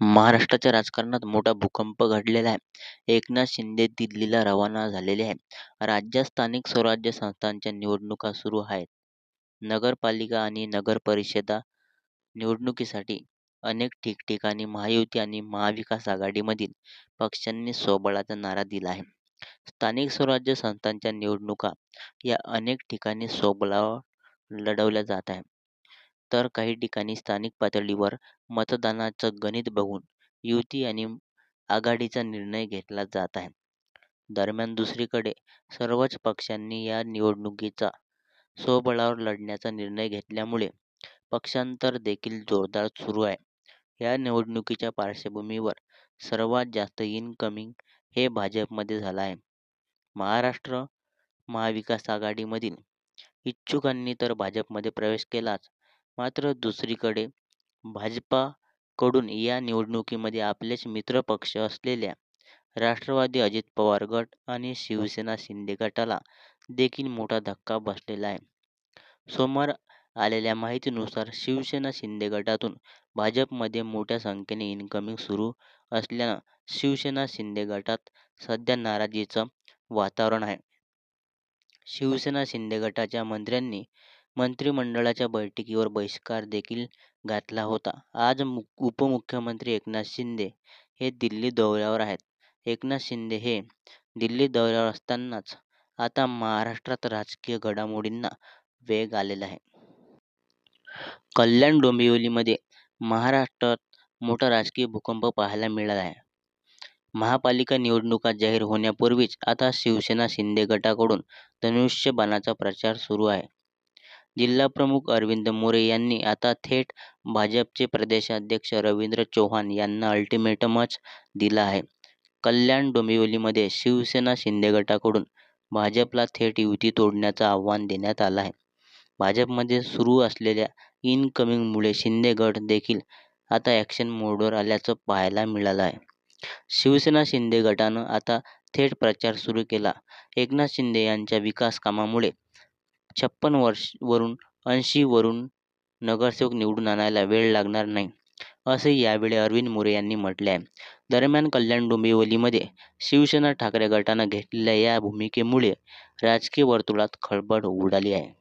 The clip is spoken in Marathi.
महाराष्ट्राच्या राजकारणात मोठा भूकंप घडलेला आहे. एकनाथ शिंदे दिल्लीला रवाना झालेले आहे. राज्यात स्थानिक स्वराज्य संस्थांच्या निवडणुका सुरू आहेत. नगरपालिका आणि नगरपरिषदा निवडणुकीसाठी अनेक ठिकठिकाणी महायुती आणि महाविकास आघाडीमधील पक्षांनी स्वबळाचा नारा दिला आहे. स्थानिक स्वराज्य संस्थांच्या निवडणुका या अनेक ठिकाणी स्वबळावर लढवल्या जात आहे तर काही ठिकाणी स्थानिक पातळीवर मतदानाचं गणित बघून युती आणि आघाडीचा निर्णय घेतला जात आहे. दरम्यान दुसरीकडे सर्वच पक्षांनी या निवडणुकीचा स्वबळावर लढण्याचा निर्णय घेतल्यामुळे पक्षांतर देखील जोरदार सुरू आहे. या निवडणुकीच्या पार्श्वभूमीवर सर्वात जास्त इनकमिंग हे भाजपमध्ये झालं आहे. महाराष्ट्र महाविकास आघाडीमधील इच्छुकांनी तर भाजपमध्ये प्रवेश केलाच, मात्र दुसरीकडे भाजपाकडून या निवडणुकीमध्ये आपलेच मित्रपक्ष असलेल्या राष्ट्रवादी अजित पवार गट आणि शिवसेना शिंदे गटाला देखील मोठा धक्का बसलेला आहे. सोमवार आलेल्या माहितीनुसार शिवसेना शिंदे गटातून भाजपमध्ये मोठ्या संख्येने इनकमिंग सुरू असल्यानं शिवसेना शिंदे गटात सध्या नाराजीचं वातावरण आहे. शिवसेना शिंदे गटाच्या मंत्र्यांनी मंत्रिमंडळाच्या बैठकीवर बहिष्कार देखील घातला होता. आज उपमुख्यमंत्री एकनाथ शिंदे हे दिल्ली दौऱ्यावर आहेत. एकनाथ शिंदे हे दिल्ली दौऱ्यावर असतानाच आता महाराष्ट्रात राजकीय घडामोडींना वेग आलेला आहे. कल्याण डोंबिवलीमध्ये महाराष्ट्रात मोठा राजकीय भूकंप पाहायला मिळाला आहे. महापालिका निवडणुका जाहीर होण्यापूर्वीच आता शिवसेना शिंदे गटाकडून धनुष्यबाणाचा प्रचार सुरू आहे. जिल्हाप्रमुख अरविंद मोरे यांनी आता थेट भाजपचे प्रदेशाध्यक्ष रवींद्र चव्हाण यांना अल्टिमेटमच दिला आहे. कल्याण डोंबिवलीमध्ये शिवसेना शिंदे गटाकडून भाजपला थेट युती तोडण्याचं आव्हान देण्यात आलं आहे. भाजपमध्ये सुरू असलेल्या इनकमिंगमुळे शिंदे गट देखील आता ॲक्शन मोडवर आल्याचं पाहायला मिळालं आहे. शिवसेना शिंदे गटानं आता थेट प्रचार सुरू केला एकनाथ शिंदे यांच्या विकास कामामुळे छप्पन वर्ष वरून ऐंशी वरून नगरसेवक निवडून आणायला वेळ लागणार नाही, असे यावेळी अरविंद मोरे यांनी म्हटले आहे. दरम्यान कल्याण डोंबिवलीमध्ये शिवसेना ठाकरे गटानं घेतलेल्या या भूमिकेमुळे राजकीय वर्तुळात खळबळ उडाली आहे.